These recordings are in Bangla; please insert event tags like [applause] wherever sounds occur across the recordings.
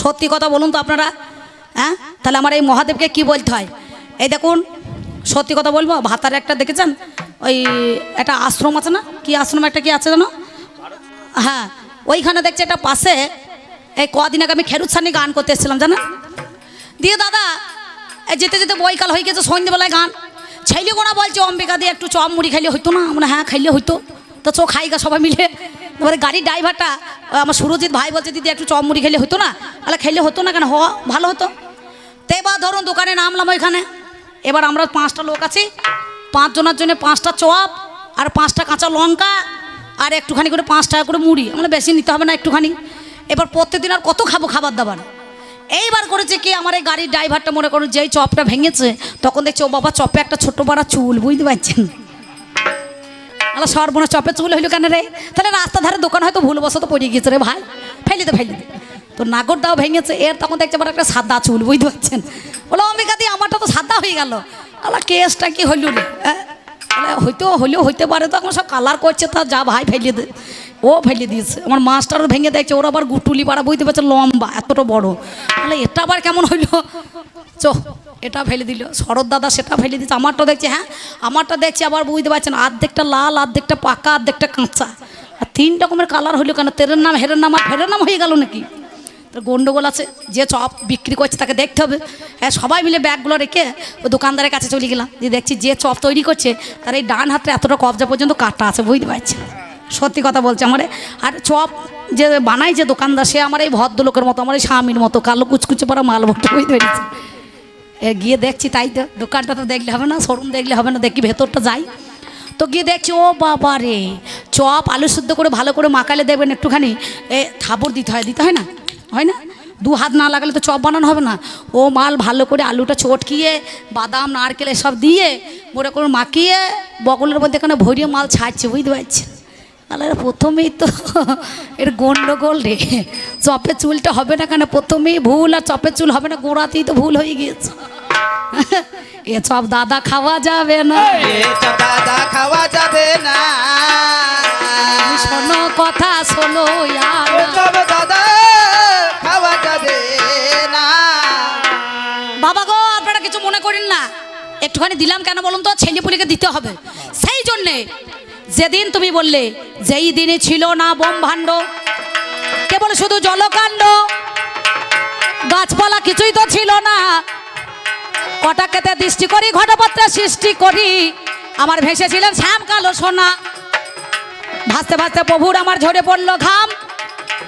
সত্যি কথা বলুন তো আপনারা হ্যাঁ? তাহলে আমার এই মহাদেবকে কি বলতে হয়? এই দেখুন, সত্যি কথা বলব, ভাতার একটা দেখেছেন? ওই একটা আশ্রম আছে না? কি আশ্রম একটা কি আছে জানো? হ্যাঁ ওইখানে দেখছি একটা পাশে এই কদিন আগে আমি খেরুত সানি গান করতে এসেছিলাম, জানেন? দিয়ে দাদা যেতে যেতে বইকাল হয়ে গেছে সন্ধ্যেবেলায় গান। ছেলে গোনা বলছে, অম্বিকা দিয়ে একটু চপ মুড়ি খাইলে হইতো না? আমরা হ্যাঁ খাইলে হইতো। তো চো খাইগা সবাই মিলে এবারে গাড়ির ড্রাইভারটা আমার সুরজিৎ ভাই বলছে, দিদি, একটু চপ মুড়ি খেলে হতো না? তাহলে খেলে হতো না কেন? হওয়া ভালো হতো। তো এবার ধরুন দোকানে নামলাম ওইখানে। এবার আমরা পাঁচটা লোক আছি। পাঁচজনের জন্য পাঁচটা চপ আর পাঁচটা কাঁচা লঙ্কা আর একটুখানি করে পাঁচ টাকা করে মুড়ি। আমরা বেশি নিতে হবে না একটুখানি। এবার প্রত্যেকদিন আর কত খাব খাবার দাবার? এইবার করেছে কি, আমার এই গাড়ির ড্রাইভারটা মনে করুন, যেই চপটা ভেঙেছে, তখন দেখছে, ও বাবা, চপে একটা ছোট্ট বড় চুল, বুঝতে পারছেন? আলা সর্বনা চপে চুল হইল কেন রে? তাহলে রাস্তা ধারে দোকান হয়তো ভুলবশত পড়ে গিয়েছে রে ভাই। ফেলি তো ফেলি তো নাগরটাও ভেঙেছে, এর তখন দেখছে আমার একটা সাদা চুল, বুঝতে পারছেন? বলো অম্বিকা দি, আমারটা তো সাদা হয়ে গেল। আলা, কেসটা কি হইল রে? হ্যাঁ? হইতেও হইলেও হইতে পারে তো এখন সব কালার করছে তা, যা ভাই ফেলিয়ে দে। ও ফেলে দিয়েছে। আমার মাস্টারও ভেঙে দেখছে ওরা আবার গুটুলি পাড়া বুঝতে পারছে লম্বা, এতটা বড়। তাহলে এটা আবার কেমন হইল? চো, এটা ফেলে দিল। শরৎ দাদা সেটা ফেলে দিচ্ছে আমারটা দেখছে হ্যাঁ আমারটা দেখছি, আবার বুঝতে পারছেন, আর্ধেকটা লাল, আর্ধেকটা পাকা, আর্ধেকটা কাঁচা। আর তিন রকমের কালার হইল কেন? তেরের নাম, হেরের নাম আর ফেরের নাম হয়ে গেল নাকি? তো গন্ডগোল আছে, যে চপ বিক্রি করছে তাকে দেখতে হবে। হ্যাঁ সবাই মিলে ব্যাগগুলো রেখে ওই দোকানদারের কাছে চলে গেলাম। দিয়ে দেখছি যে চপ তৈরি করছে, তার এই ডান হাতটা এতটা কবজা পর্যন্ত কাটা আছে, বুঝতে পারছি সত্যি কথা বলছে আমার। আর চপ যে বানাই যে দোকানদার, সে আমার এই ভদ্রলোকের মতো, আমার এই স্বামীর মতো, কালো কুচকুচে পড়া মাল ভর্তি পেরেছি এ গিয়ে দেখছি, তাই তো, দোকানটা তো দেখলে হবে না শোরুম দেখলে হবে না, দেখি ভেতরটা যাই। তো গিয়ে দেখছি, ও বাবা রে, চপ আলু শুদ্ধ করে ভালো করে মাখালে দেখবেন একটুখানি, এ থাবর দিতে হয় দিতে হয় না? হয় না? দু হাত না লাগালে তো চপ বানানো হবে না। ও মাল ভালো করে আলুটা চটকিয়ে বাদাম, নারকেল এসব দিয়ে করে মাখিয়ে, বগলের মধ্যে এখানে ভরিয়ে মাল ছাড়ছে, বুঝতে পারছেন? তাহলে প্রথমেই তো এর গন্ডগোল রে। চপের চুলটা হবে না কেন? প্রথমেই ভুল আর চপের চুল হবে না গোড়াতেই তো ভুল হয়ে গিয়েছে। এ চপ দাদা খাওয়া যাবে না। দাদা খাওয়া যাবে না। শোনো কথা শোনো দাদা খাওয়া যাবে না। বাবা গো আপনারা কিছু মনে করেন না? একটুখানি দিলাম কেন বলুন তো? ছেলে পুলিকে দিতে হবে। সেই জন্যে যেদিন তুমি বললে, যেই দিনে ছিল না বোম ভাণ্ড কেবল শুধু জলকাণ্ড, গাছপালা কিছুই তো ছিল না। কটাকেতে দৃষ্টি করি ঘটপত্রে সৃষ্টি করি, আমার ভেসেছিলেন শ্যাম কালো সোনা। ভাসতে ভাসতে প্রভুর আমার ঝরে পড়ল ঘাম,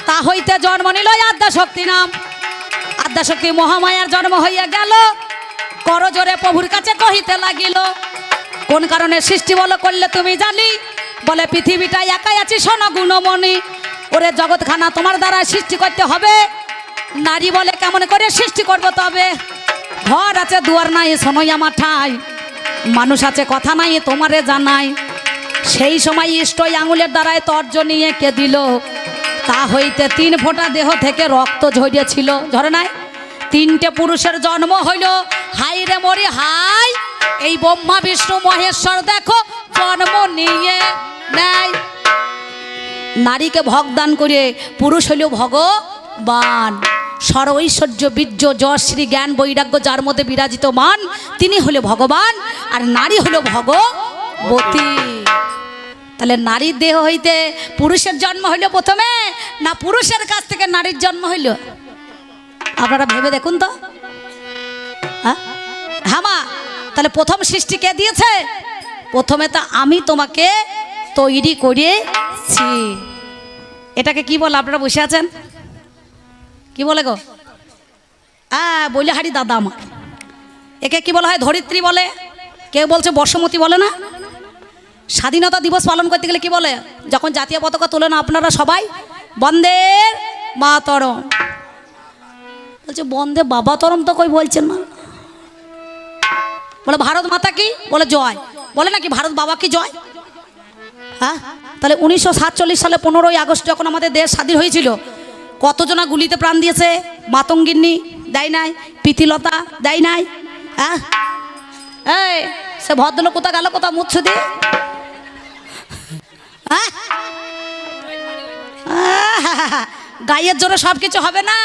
তা হইতে জন্ম নিল আদ্যা শক্তি নাম। আদ্যাশক্তি মহামায়ার জন্ম হইয়া গেল করজোরে প্রভুর কাছে কহিতে লাগিল, কোন কারণে সৃষ্টি বলো করলে তুমি জানি বলে, পৃথিবীটা একাই আছি সোনা গুণমণি। ওরে জগৎখানা, তোমার দ্বারা সৃষ্টি করতে হবে। নারী বলে কেমন করে সৃষ্টি করব তবে? ঘর আছে, দুয়ার নাই, শোনোই আমার ঠাই। মানুষ আছে, কথা নাই, তোমারে জানাই। সেই সময় ইষ্টই আঙুলের দ্বারায় তর্জনী এঁকে দিল? তা হইতে তিন ফোঁটা দেহ থেকে রক্ত ঝরিয়েছিল ঝরে নাই? তিনটে পুরুষের জন্ম হইল। হাই রে মরি হাই এই ব্রহ্মা, বিষ্ণু, মহেশ্বর, দেখো, জন্ম নিয়ে। নেয় নারীকে ভগদান করে পুরুষ হইল ভগবান। সর ঐশ্বর্য বীর্য, যশ, শ্রী জ্ঞান, বৈরাগ্য, যার মধ্যে বিরাজিত মান, তিনি হলো ভগবান, আর নারী হলো ভগবতী। তাহলে নারীর দেহ হইতে পুরুষের জন্ম হইল প্রথমে, না পুরুষের কাছ থেকে নারীর জন্ম হইল? আপনারা ভেবে দেখুন তো। হ্যাঁ? হ্যাঁ মা, তাহলে প্রথম সৃষ্টি কে দিয়েছে? প্রথমে তো আমি তোমাকে তৈরি করেছি। এটাকে কি বলে? আপনারা বসে আছেন? কি বলে গো? হ্যাঁ বলে হারি দাদা আমার। একে কি বলা হয়? ধরিত্রী বলে। কেউ বলছে বর্ষমতী বলে না? স্বাধীনতা দিবস পালন করতে গেলে কি বলে? যখন জাতীয় পতাকা তোলে না আপনারা সবাই বন্দের মাতরম। বলছে, বন্দে বাবা তরম তো কই বলছেন না? বলে, ভারত মাতা কি? বলে, জয়। বলে নাকি, ভারত বাবা কি জয়? হ্যাঁ? তাহলে উনিশশো সাতচল্লিশ সালে পনেরোই আগস্ট যখন আমাদের দেশ স্বাধীন হয়েছিল, কতজনা গুলিতে প্রাণ দিয়েছে? মাতঙ্গিন্নি দেয় নাই, প্রীতিলতা দেয় নাই হ্যাঁ? সে ভদ্রলোক কোথা গেল কোথা মুচ্ছ দিয়ে হ্যাঁ? গায়ের জোরে সব কিছু হবে না।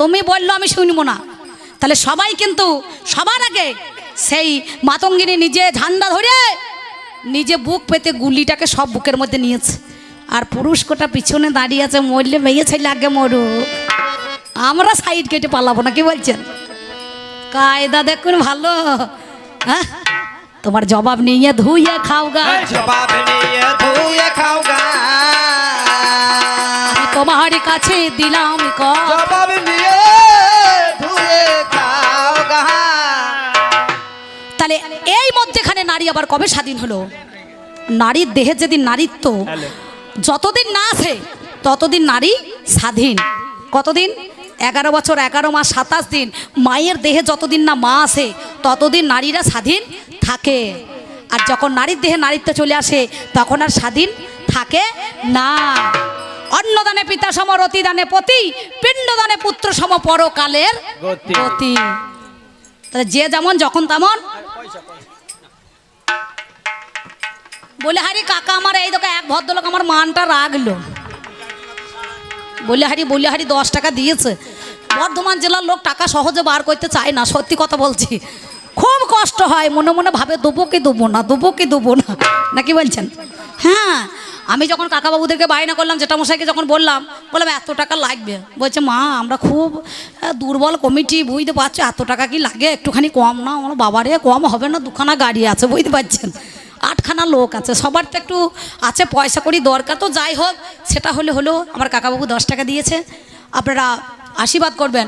তুমি বলল, আমি শুনব না। তাহলে সবাই কিন্তু, সবার আগে সেই মাতঙ্গিনী নিজে ঝান্ডা ধরে নিজে বুক পেতে গুলিটাকে সব বুকের মধ্যে নিয়েছে। আর পুরুষ কোটা পিছনে দাঁড়িয়ে আছে মরলে মেয়ে ছেলে আগে মরুক। আমরা সাইড কেটে পালাবো না কি বলছেন? কায়দা দেখুন ভালো হ্যাঁ? তোমার জবাব নিয়ে ধুইয়ে খাও গা। জবাব নিয়ে ধুয়ে খাও গা। তোমার কাছে দিলাম জবাব নিয়ে তাহলে এই মধ্যেখানে নারী আবার কবে স্বাধীন হলো? নারীর দেহে যেদিন নারীত্ব যতদিন না আসে ততদিন নারী স্বাধীন। কতদিন? এগারো বছর এগারো মাস সাতাশ দিন। মায়ের দেহে যতদিন না মা আসে ততদিন নারীরা স্বাধীন থাকে। আর যখন নারীর দেহে নারীত্ব চলে আসে তখন আর স্বাধীন থাকে না। অন্নদানে পিতা সম রতিদানে পতি পিণ্ডদানে পুত্র সম পরকালের। গতি। তাহলে যে যেমন যখন তেমন বলে, হারি কাকা আমার, এই দোকান এক ভদ্রলোক আমার মানটা রাখল। বলে, হারি বলে, হারি, দশ টাকা দিয়েছে। বর্ধমান জেলার লোক টাকা সহজে বার করতে চায় না, সত্যি কথা বলছি। খুব কষ্ট হয়, মনে মনে ভাবে, দেবো কি দেবো না, দেবো কি দেবো না? নাকি বলছেন? হ্যাঁ আমি যখন কাকাবাবুদেরকে বায়না করলাম মশাইকে যখন বললাম বললাম, এত টাকা লাগবে? বলছে, মা, আমরা খুব দুর্বল কমিটি, বুঝতে পারছ? এত টাকা কি লাগে? একটুখানি কম না আমার বাবারে, কম হবে না, দুখানা গাড়ি আছে, বুঝতে পারছেন? আটখানা লোক আছে, সবার তো একটু আছে, পয়সা করি দরকার তো, যাই হোক, সেটা হলে হলো আমার কাকাবাবু দশ টাকা দিয়েছে। আপনারা আশীর্বাদ করবেন।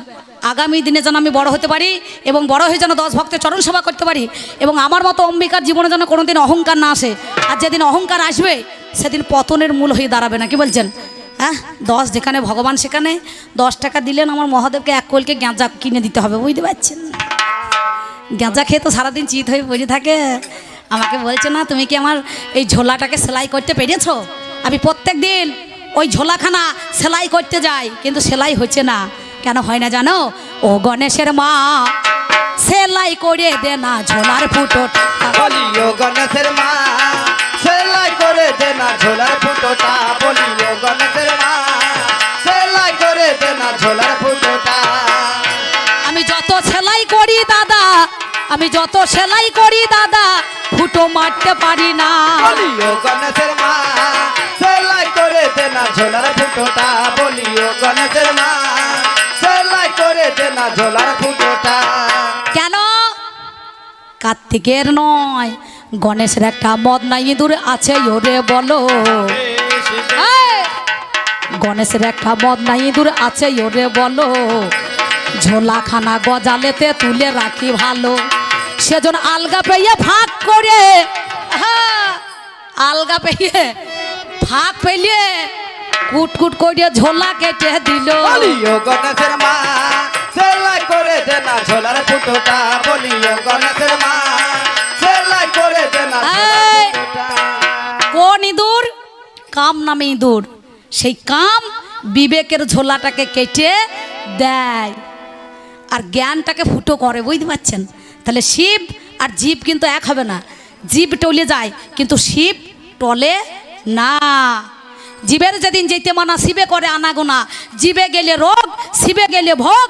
আগামী দিনে যেন আমি বড় হতে পারি এবং বড় হয়ে যেন দশ ভক্তের চরণ সেবা করতে পারি এবং আমার মতো অম্বিকার জীবনে যেন কোনোদিন অহংকার না আসে। আর যেদিন অহংকার আসবে সেদিন পতনের মূল হয়ে দাঁড়াবে না, কি বলছেন? হ্যাঁ? দশ যেখানে, ভগবান সেখানে। দশ টাকা দিলেন, আমার মহাদেবকে এক কোলকে গাঁজা কিনে দিতে হবে, বুঝতে পারছেন? গাঁজা খেয়ে তো সারাদিন চিত হয়ে বসে থাকে। আমাকে বলছে, না, তুমি কি আমার এই ঝোলাটাকে সেলাই করতে পেরেছ? আমি প্রত্যেক দিন ওই ঝোলাখানা সেলাই করতে যাই, কিন্তু সেলাই হচ্ছে না। কেন হয় না জানো? ও গণেশের মা, সেলাই করে দে না ঝোলার বলিও গণেশের মা করে দে না ঝোলার ফুটোটা বলিও গণেশের মা। সেলাই করে দে না ঝোলার ফুটোটা। আমি যত সেলাই করি দাদা আমি যত সেলাই করি দাদা ফুটো মারতে পারি না। বলিও গণেশের মা সেলাই করে দে না ঝোলার ফুটোটা বলিও গণেশের মা। সেলাই করে দে না ঝোলার ফুটোটা। কেন? কার্তিকের নয় গণেশের একটা মদনা ইঁদুর আছে, ওরে বলো! গণেশের একটা মদনা ইঁদুর আছে, ওরে বলো। ঝোলাখানা গজালেতে তুলে রাখি ভালো। সেজন আলগা পেয়ে ফাঁক করে আলগা পেয়ে ফাঁক পেলে কুট কুট করে ঝোলা কেটে দিল। গণেশের মা করে দে না ঝোলার ফুটোটা, বলিও গণেশের মা। কাম নামে ইঁদুর সেই কাম বিবেকের ঝোলাটাকে কেটে দেয়। আর জ্ঞানটাকে ফুটো করে, বুঝতে পারছেন? তাহলে শিব আর জীব কিন্তু এক হবে না। জীব টলে যায়, কিন্তু শিব টলে না। জীবের যেদিন যেতে মানা, শিবে করে আনাগোনা। জীবে গেলে রোগ, শিবে গেলে ভোগ।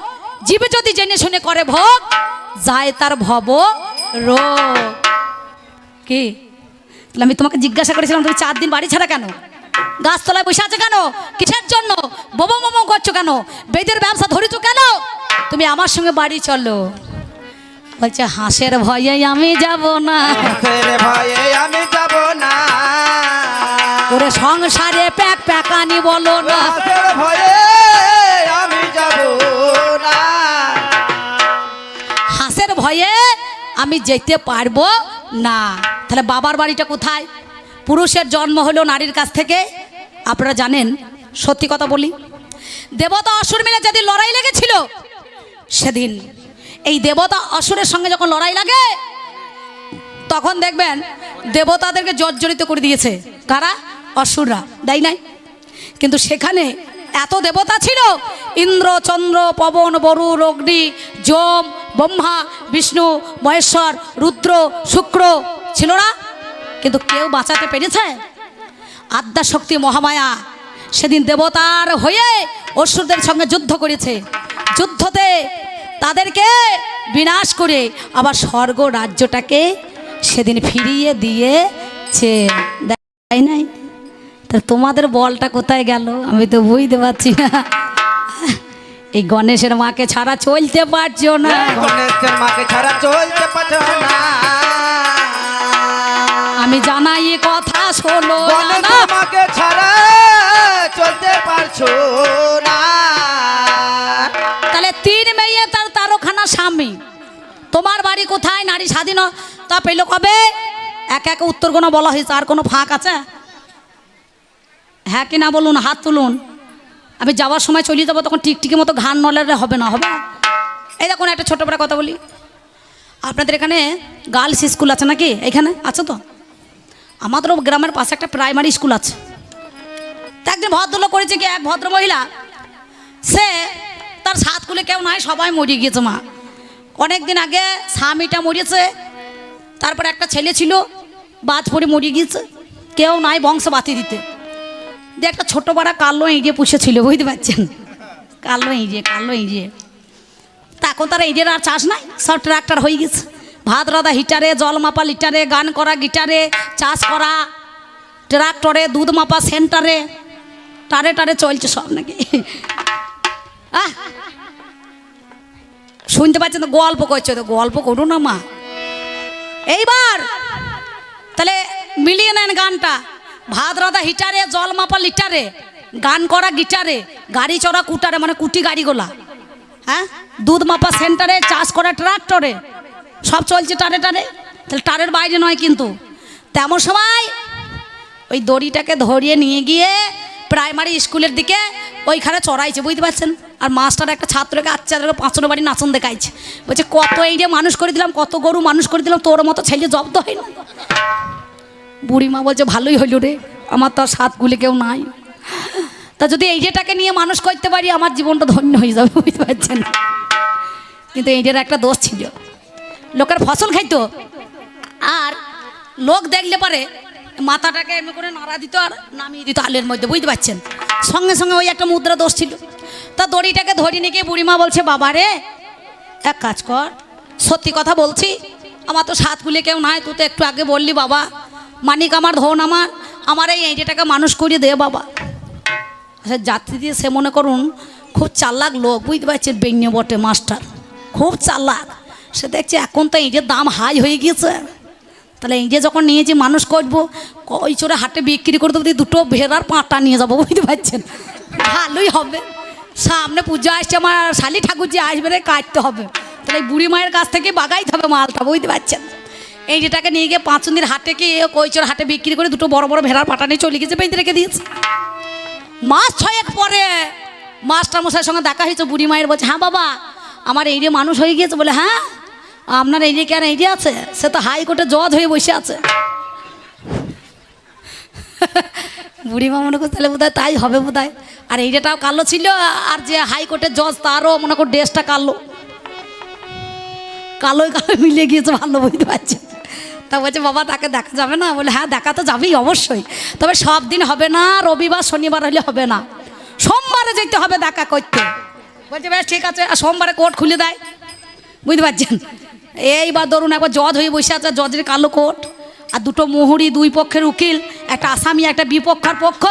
জীবে যদি জেনে শুনে করে ভোগ, যায় তার ভব রোগ। কি? আমি তোমাকে জিজ্ঞাসা করেছিলাম, তুমি চার দিন বাড়ি ছাড়া কেন? গাছতলায় বসে আছে কেন? কিসের জন্য? বোমো মোমো করছ কেন? বেদের ব্যবসা ধরেছো কেন? তুমি আমার সঙ্গে বাড়ি চলো। বলছে হাঁসের ভয়ে আমি যাব না। হাসের ভয়ে আমি যাব না। ওরে সংসারে প্যাক প্যাকানি বলো না। ভয়ে আমি যাব না। হাঁসের ভয়ে আমি যেতে পারব না। তাহলে বাবার বাড়িটা কোথায়? পুরুষের জন্ম হলো নারীর কাছ থেকে। আপনারা জানেন, সত্যি কথা বলি, দেবতা অসুর মিলে যেদিন লড়াই লেগেছিল, সেদিন এই দেবতা অসুরের সঙ্গে যখন লড়াই লাগে, তখন দেখবেন দেবতাদেরকে জর্জরিত করে দিয়েছে। কারা? অসুররা দেয় নাই? কিন্তু সেখানে এত দেবতা ছিল, ইন্দ্র, চন্দ্র, পবন, বরুণ, অগ্নি, যম, ব্রহ্মা, বিষ্ণু, মহেশ্বর, রুদ্র, শুক্র ছিল না? কিন্তু কেউ বাঁচাতে পেরেছে? আদ্যা শক্তি মহামায়া। সেদিন দেবতার হয়ে অসুরদের সঙ্গে যুদ্ধ করেছে। যুদ্ধতে তাদেরকে বিনাশ করে আবার স্বর্গ রাজ্যটাকে সেদিন ফিরিয়ে দিয়েছে। তাই নাই? তা তোমাদের বলটা কোথায় গেল? আমি তো বুঝতে পারছি না। এই গণেশের মাকে ছাড়া চলতে পারছ না। গণেশের মাকে ছাড়া চলতে পারছ না। আমি জানাই কথা। শোনো না। গণেশের মাকে ছাড়া চলতে পারছ না। তাহলে তিন মেয়ে তার তারখানা স্বামী। তোমার বাড়ি কোথায়? নারী স্বাধীনতা পেল কবে? এক এক উত্তর কোনো বলা হয়েছে আর কোনো ফাঁক আছে? হ্যাঁ কি না বলুন হাত তুলুন। আমি যাওয়ার সময় চলে যাব তখন টিকটিকি মতো ঘান নলে হবে না হবে? এই দেখুন একটা ছোটো বড় কথা বলি। আপনাদের এখানে গার্লস স্কুল আছে নাকি? এখানে? আছে তো? আমাদেরও গ্রামের পাশে একটা প্রাইমারি স্কুল আছে। তা একদিন ভদ্রলোক করেছে কি, এক ভদ্র মহিলা? সে তার সাত কুলে কেউ নাই, সবাই মরে গিয়েছে মা। অনেক দিন আগে স্বামীটা মরেছে, তারপর একটা ছেলে ছিল, বাজ পড়ে মরে গিয়েছে, কেউ নাই বংশ বাতি দিতে। দিয়ে একটা ছোট পাড়া কালো ইঁড়িয়ে পুষেছিল, বুঝতে পারছেন? কালো ইঁড়িয়ে কালো ইঁড়িয়ে তা এখন তারা ইঁড়িয়ে আর চাষ নাই, সব ট্রাক্টর হয়ে গেছে। ভাত রাধা হিটারে, জল মাপা লিটারে, গান করা গিটারে, চাষ করা, ট্রাক্টরে, দুধ মাপা সেন্টারে, টারে টারে চলছে সব নাকি! শুনতে পাচ্ছেন তো, গল্প করছে তো, গল্প করুন না মা। এইবার, তাহলে মিলিয়ে নেন গানটা। ভাত রাধা হিটারে, জল মাপা লিটারে, গান করা গিটারে, গাড়ি চড়া কুটারে মানে কুটি গাড়িগুলা। হ্যাঁ? দুধ মাপা সেন্টারে, চাষ করা ট্রাক্টরে সব চলছে টারে টারে তাহলে টারের বাইরে নয় কিন্তু। তেমন সময় ওই দড়িটাকে ধরিয়ে নিয়ে গিয়ে প্রাইমারি স্কুলের দিকে ওইখানে চড়াইছে, বুঝতে পারছেন? আর মাস্টার একটা ছাত্রকে আচ্ছা পাঁচশো বাড়ি নাচন দেখাইছে। বলছে, কত এই যে মানুষ করে দিলাম, কত গরু মানুষ করে দিলাম, তোর মতো ছেলে জব্দ হয় না। বুড়িমা বলছে, ভালোই হইল রে, আমার তো আর সাতগুলি কেউ নাই। তা যদি এই যেটাকে নিয়ে মানুষ করতে পারি, আমার জীবনটা ধন্য হয়ে যাবে, বুঝতে পারছেন? কিন্তু এইটার একটা দোষ ছিল। লোকের ফসল খাইতো। আর লোক দেখলে পরে মাথাটাকে এমনি করে নাড়া দিত আর নামিয়ে দিত আলের মধ্যে, বুঝতে পারছেন? সঙ্গে সঙ্গে ওই একটা মুদ্রা দোষ ছিল। তা দড়িটাকে ধরে নিয়ে গিয়ে বুড়িমা বলছে বাবা রে এক কাজ কর, সত্যি কথা বলছি, আমার তো সাত কুলে কেউ নাই, তুই তো একটু আগে বললি, বাবা, মানিক আমার, ধন আমার আমার এই এইটাকে মানুষ করিয়ে দে, বাবা। আচ্ছা যাত্রী দিয়ে সে মনে করুন, খুব চালাক লোক, বুঝতে পারছেন বেঙ্গে বটে মাস্টার, খুব চালাক। সে দেখছে এখন তো এইটার দাম হাই হয়ে গিয়েছে। তাহলে যে যখন নিয়েছি মানুষ করব ওই চোরে হাটে বিক্রি করে দেবো দুটো ভেড়ার পাঁটা নিয়ে যাব, বুঝতে পারছেন? ভালোই হবে। সামনে পুজো আসছে, আমার শালি ঠাকুর যে আসবে রে, কাটতে হবে। তাহলে বুড়ি মায়ের কাছ থেকে বাগাইতে হবে মালটা, বুঝতে পারছেন? এই যেটাকে নিয়ে গিয়ে পাঁচন্দির হাটে কি কৈচোর হাটে বিক্রি করে দুটো বড় বড় ভেড়ার পাটা নিয়ে চলে গেছে বেঁধে রেখে দিয়েছে। মাস ছয়েক পরে মাস্টার মশাইয়ের সঙ্গে দেখা হয়েছে, বুড়ি মায়ের বলছে হ্যাঁ বাবা, আমার এই মানুষ হয়ে গিয়েছে, বলে হ্যাঁ? আপনার এই যে কেন এই যে আছে? সে তো হাইকোর্টে জজ হয়ে বসে আছে। বুড়িমা মনে করছে, তাহলে বোধ তাই হবে বোধ আর এইটাও কালো ছিল, আর যে হাইকোর্টের জজ, তারও মনে কর ড্রেসটা কালো। কালোই কালো মিলিয়ে গিয়েছে, ভালো বুঝতে পারছি। তা বলছে, বাবা, তাকে দেখা যাবে না? বলে হ্যাঁ দেখা তো যাবেই অবশ্যই। তবে সব দিন হবে না, রবিবার, শনিবার হলে হবে না। সোমবারে যেতে হবে দেখা করতে। বলছে, বেশ, ঠিক আছে সোমবারে কোর্ট খুলে দেয়। বুঝতে পারছেন? এইবার ধরুন একবার জজ হয়ে বসে আছে, জজের কালো কোট আর দুটো মুহুরি দুই পক্ষের উকিল, একটা আসামি, একটা বিপক্ষের পক্ষ।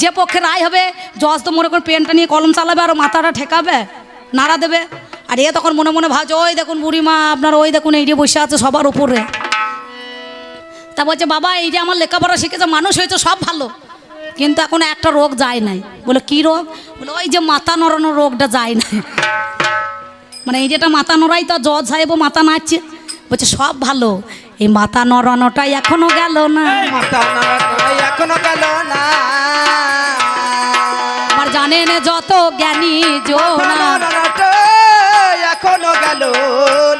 যে পক্ষে রায় হবে, জজ তো মনে করেন পেনটা নিয়ে কলম চালাবে আর মাথাটা ঠেকাবে, নাড়া দেবে। আর এ তখন মনে মনে ভাবছে, ওই দেখুন বুড়িমা, আপনার ওই দেখুন এই যে বসে আছে সবার উপরে। তা বলছে, বাবা এই যে আমার লেখাপড়া শিখেছে, মানুষ হয়েছে, সব ভালো। কিন্তু এখন একটা রোগ যায় নাই। বলে, কি রোগ? বলে, ওই যে মাথা নড়ানোর রোগটা যায় না মানে এই যেটা মাথা নড়াই তো জজ সাহেবও মাথা নাচছে। বলছে সব ভালো। এই মাথা নড়ানোটাই এখনও গেল না। মাথা এখনও গেল না। আমার জানেন যত জ্ঞানী জোনা। এখনও গেল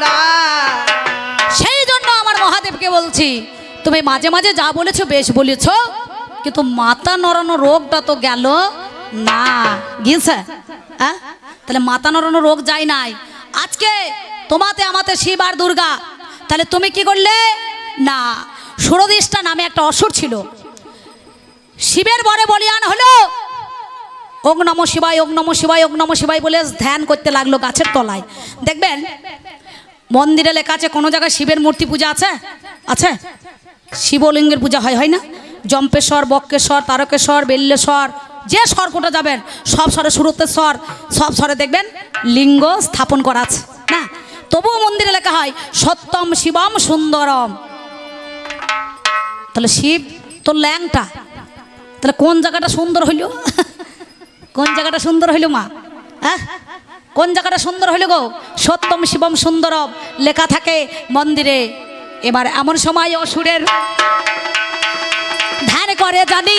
না। সেই জন্য আমার মহাদেবকে বলছি তুমি মাঝে মাঝে যা বলেছ বেশ বলেছ কিন্তু মাথা নড়ানো রোগটা তো গেল না। গিয়েছে? হ্যাঁ? তাহলে মাথা নড়ানো রোগ যায় নাই। আজকে তোমাতে, আমাতে শিব আর দুর্গা। তাহলে তুমি কি করলে? না সুরদিষ্টা নামে একটা অসুর ছিল। শিবের বরে বলিয়ান হলো, ওং নম শিবায়, ওং নম শিবায়, ওং নম বলে ধ্যান করতে লাগল গাছের তলায়। দেখবেন, মন্দিরে লেখা আছে, কোনো জায়গায় শিবের মূর্তি পূজা আছে? আছে? শিবলিঙ্গের পূজা হয় হয় না? জম্পেশ্বর বক্কেশ্বর, তারকেশ্বর, বেল্লেশ্বর যে স্বর কোটা যাবেন সব স্বরে শুরুতে স্বর, সব স্বরে দেখবেন লিঙ্গ স্থাপন করা আছে, না? তবুও মন্দিরে লেখা হয়, সত্যম শিবম সুন্দরম। তাহলে শিব তো ল্যাংটা। তাহলে কোন জায়গাটা সুন্দর হইল? [laughs] কোন জায়গাটা সুন্দর হইল মা? হ্যাঁ? কোন জায়গাটা সুন্দর হইল গো? সত্যম শিবম সুন্দরম লেখা থাকে মন্দিরে। এবার এমন সময় অসুরের ধ্যান করে জানি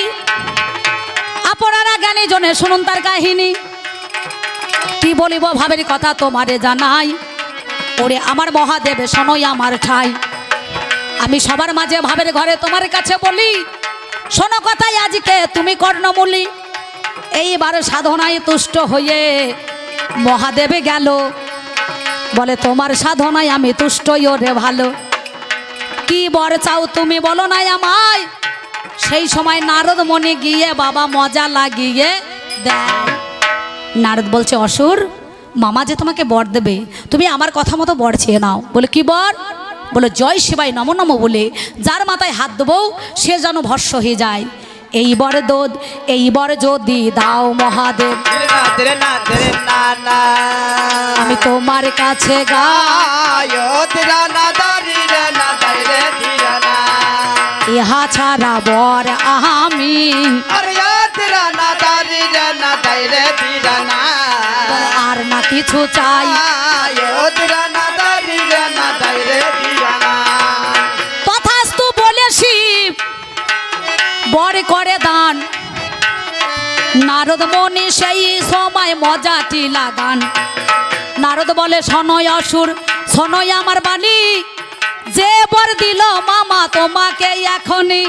জ্ঞানী জনে, শুনুন তার কাহিনী। কি বলিব ভাবের কথা তোমারে জানাই? ওরে আমার মহাদেব, শোনোই আমার ঠাই। আমি সবার মাঝে ভাবের ঘরে তোমার কাছে বলি, শোনো কথাই আজকে তুমি কর্ণমূলি। এইবার সাধনায় তুষ্ট হয়ে মহাদেবে গেল। বলে, তোমার সাধনায় আমি তুষ্টই ওরে ভালো। কি বর চাও তুমি বলো নাই আমায়? সেই সময় নারদ মনে গিয়ে, বাবা, মজা লাগিয়ে দেয়। নারদ বলছে, অসুর, মামা যে তোমাকে বর দেবে, তুমি আমার কথা মতো বর চেয়ে নাও। বলে, কি বর? বলে, জয় শিবাই নম নম বলে, যার মাথায় হাত দেবো, সে যেন ভস্য হয়ে যায়। এই বর দোদ, এই বর যদি দাও মহাদেব, আমি তোমার কাছে গা ইহা ছাড়া বর আমি। আরে না কিছু চাই। তথাস্তু বলে শিব বর করে দান। নারদ মনি সেই সময় মজাটি লাগান। নারদ বলে শনয় অসুর শনয় আমার বাণী। যে বর দিল মামা তোমাকে এখনই।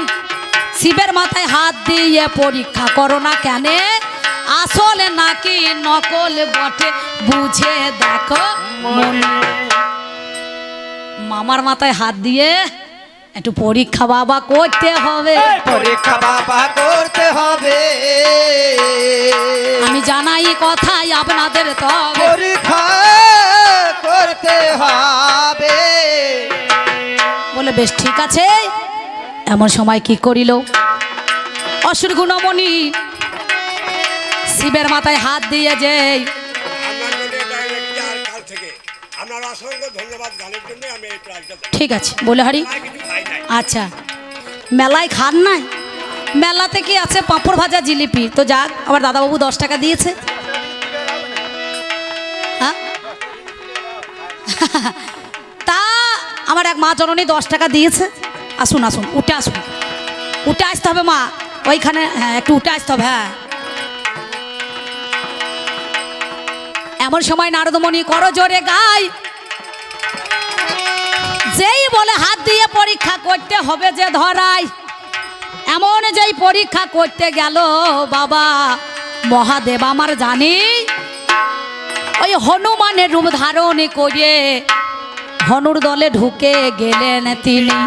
শিবের মাথায় হাত দিয়ে পরীক্ষা করো না কেন? আসলে নাকি নকল বটে বুঝে দেখো মামার মাথায় হাত দিয়ে একটু পরীক্ষা বাবা করতে হবে। পরীক্ষা বাবা করতে হবে। আমি জানাই কথাই আপনাদের তো পরীক্ষা করতে হবে। বলে, বেশ, ঠিক আছে। এমন সময় কি করিল? অসুর গুণমণি শিবের মাথায় হাত দিয়ে যে। ঠিক আছে, বলে হারি। আচ্ছা মেলায় খান নাই? মেলাতে কি আছে পাঁপড় ভাজা জিলিপি? তো যাক, আমার দাদাবাবু দশ টাকা দিয়েছে। হ্যাঁ? আমার এক মা জননী দশ টাকা দিয়েছে। আসুন আসুন উঠে আসুন উঠে আসতে হবে মা, ওইখানে হ্যাঁ একটু উঠে আসতে হবে হ্যাঁ। এমন সময় নারদমণি, করো জোরে গাই। যেই বলে হাত দিয়ে পরীক্ষা করতে হবে যে ধরাই, এমন যেই পরীক্ষা করতে গেল, বাবা, মহাদেব আমার জানি, ওই হনুমানের রূপ ধারণ করে হনুর দলে ঢুকে গেলেন তিনি।